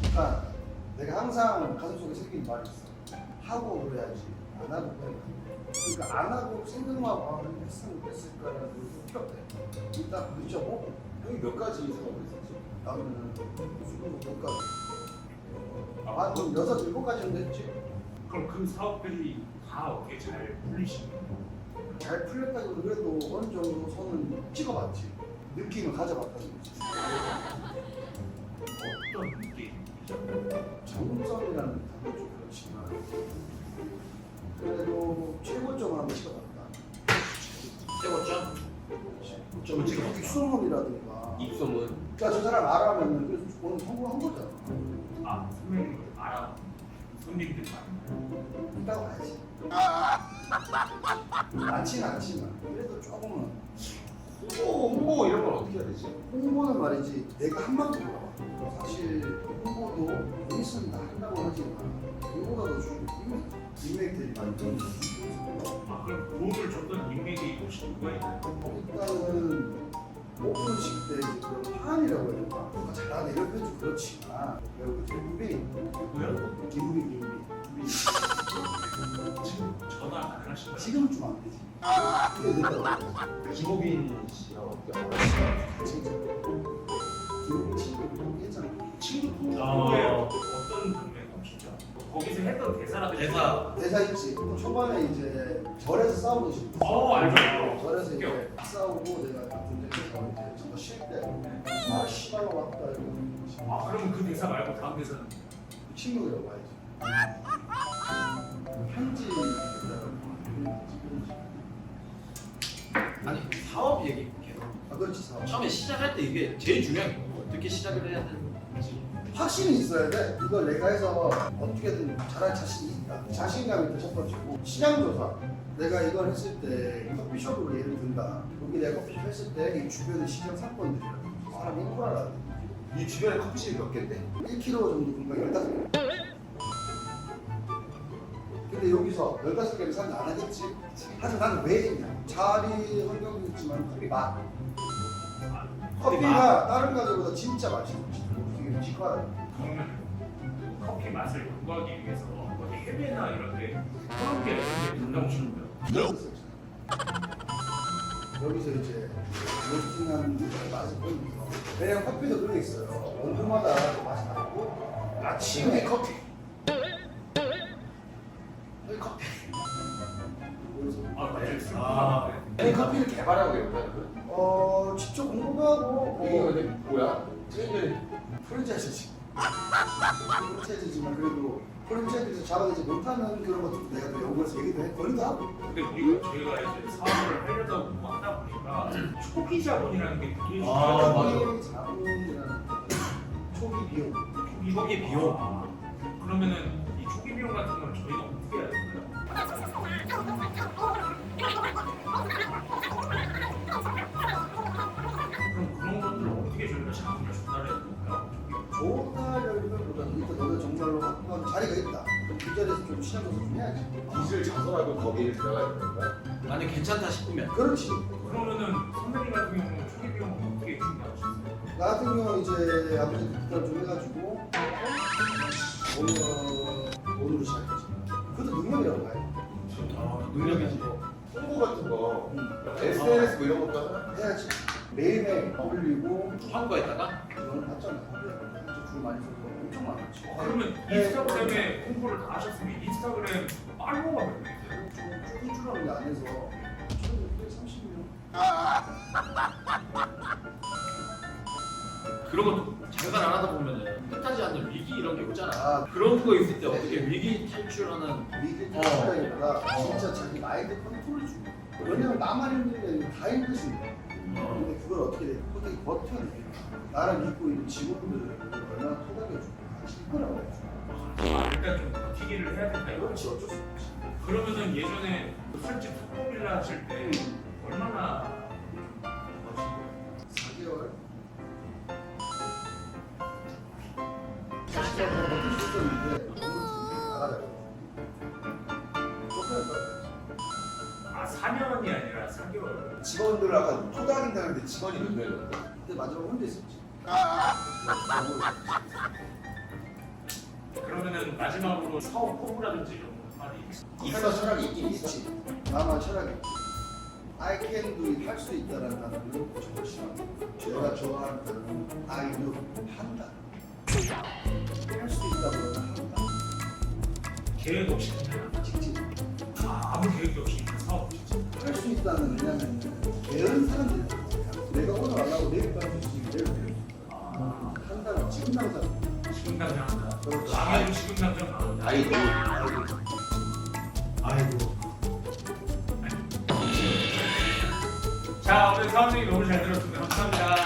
그러니까 내가 항상 가슴속에 새긴 말이 있어. 하고 그래야지. 안 하고 그래야지. 그러니까 안 하고 생각만 아, 했으면 됐을까라는 생각해. 일단 부딪혀보고. 형이 몇 가지 생각을 있었지. 나는 지금 몇 가지. 아, 한 여섯, 일곱 가지는 됐지. 그럼 그 사업들이 다 어떻게 잘 풀리시나요? 잘 풀렸다고 그래도 어느 정도 선은 찍어봤지. 느낌을 가져봤다는 거지. 어떤 느낌이죠? 전문성이라는 단어 좀 그렇지만 그래도 최고점을 한번 찍어봤다. 최고점? 좀 찍어봤다. 입소문이라든가. 입소문. 그러니까 저 사람 알아면 그래서 오늘 성공한 거잖아. 아 선배님 알아 손님들 많아요. 있다고 봐야지. 많지는 않지만 그래도 조금은 홍 되지? 홍보는 말이지 내가 한 번도 몰라. 사실 홍보도 돈 있으면 다 한다고 하지만 홍보가 더 중요해. 인맥들이 많이 좀아 그럼 도움을 줬던 인맥이 혹시 누가 있나요? 일단은 오픈식 때 그런 판이라고 해야 되나? 누가 잘하네 이런 표현 좀 그렇지만 배우 이제 후배인 누구요? 김우빈 김우빈 지금 전화 가능하신가요? 지금은 좀안 되지. 김호빈 씨랑 어떻게 알아? 진짜. 김우빈 친구 했잖아. 친구 아. 후에 어떤 동네가 진짜 거기서 했던 대사라든지 대사. 대사 있지. 초반에 이제 절에서 싸우듯이. 어 알죠 알죠 절에서. 이제 싸우고 내가 분쟁에서 이제 정말 쉴때 아 씨발 왔다 이러고 아 그러면 그 대사 말고 다음 대사는 친구들하고 와야지. 편지 얘기 계속. 아 그렇지 사업. 처음에 시작할 때 이게 제일 중요한 거. 어떻게 시작을 해야 되는지. 확신이 있어야 돼. 이걸 내가 해서 어떻게든 잘할 자신이 있다. 자신감이 일단 첫 번째고 시장 조사. 내가 이걸 했을 때 커피숍으로 예를 든다. 여기 내가 커피숍 했을 때 이 주변의 시장 상권들이 사람 인프라라. 이 주변에 커피숍이 몇 개인데? 1km 정도 공간 15개. 근데 여기서 15개를 사면 안 하겠지? 하지만 나는 왜 했냐? 자리 환경도 있지만 커피 맛. 커피가 다른 가게보다 진짜 맛있어. 그러면 그 커피 맛을 연구하기 위해서 어디 해외나 이런 데 그런 게 이제 된다고 싶은데요 여기서 이제 로스팅한 맛을 보이면서 왜냐면 커피도 그런 게 있어요. 온도마다 맛이 다르고 아침에 커피. 아술 아. 아니 커피를 개발하고 있는 어 직접 공부도 하고 이게 뭐 근데 뭐야? 트렌드 프랜차이즈지. 프랜차이즈지만 그래도 프랜차이즈에서 잡아내지 못하는 그런 것도 내가 또 연구해서 얘기도 했거리도 하고. 근데 우리가 저희가 이제 사업을 하려다 보고 하다 보니까 초기 자본이라는 게 되게 아, 중요하다고 맞아. 해요. 초기 자본이라는 초기 비용. 초기, 초기 비용. 아, 그러면은 좀 해야지. 기술 자선하고 거기에 들어가야 되는 거야? 만약 괜찮다 싶으면 그렇지. 그러면은 선배님 같은 경우는 초기 비용은 어떻게 준비하셨어요? 나 같은 경우 이제 아버지 부탁 좀 해가지고 오늘 오늘로 시작했지. 그것도 능력이라고 봐요. 아, 능력이지. 홍보 같은 거 응. SNS 뭐 이런 것도 하나? 해야지. 매일매일 올리고 한국에다가 이거는 봤잖아. 진짜 줄 많이 많았지. 그러면 인스타그램에 홍보를 다 하셨으면 인스타그램 팔로워가 몇 명이세요? 좀 줄어는 게 안에서 1,630명. 그런 것도 잠깐 안 하다 보면은 뜻하지 않는 위기 이런 게 오잖아. 아 그런 거 있을 때 어떻게 위기 탈출하는 위기 어. 탈출하기보다 진짜 자기 마인드 컨트롤이 중요해. 왜냐면 나만 힘든 게 아니라 다 거야. 어. 근데 그걸 어떻게 내 어떻게 버텨내? 나를 믿고 있는 직원들을 얼마나 토닥여주고 아, 일단 좀 버티기를 해야 된다. 그렇지 어쩔 수 없지. 그러면은 예전에 술집 특공빌라 하실 때 얼마나 버신 거예요? 4개월. 40개월 버틸 수 있었는데 너무 나가자고. 쫓겨났다. 아 4년이 아니라 4개월. 직원들 아까 토닥인다는데 직원이 몇 명이었는데? 그때 마지막 혼자 있었지. 그러면은 마지막으로 사업 포부라든지 이런 거 많이 있어 철학이 있긴. 있지. 나만 철학이 있지. I can do it 할수 있다는 단어를 정말 싫어합니다. 제가 좋아하는 단어는 I do 한다. 할 수 있다고 한다. 계획 없이 그냥 직진. 아, 아무 계획 없이 그냥 사업 할수 있다는 왜냐면 게으른 사람들이 있어요. 내가 오늘 안 하고 내일 까지 할수 있게 내일 배울 아, 한다는 지금 당장 지금 당장 한다. 망해도 지금 당장 한다. 아이도 아이고 자, 오늘 사원님 너무 잘 들었습니다. 감사합니다.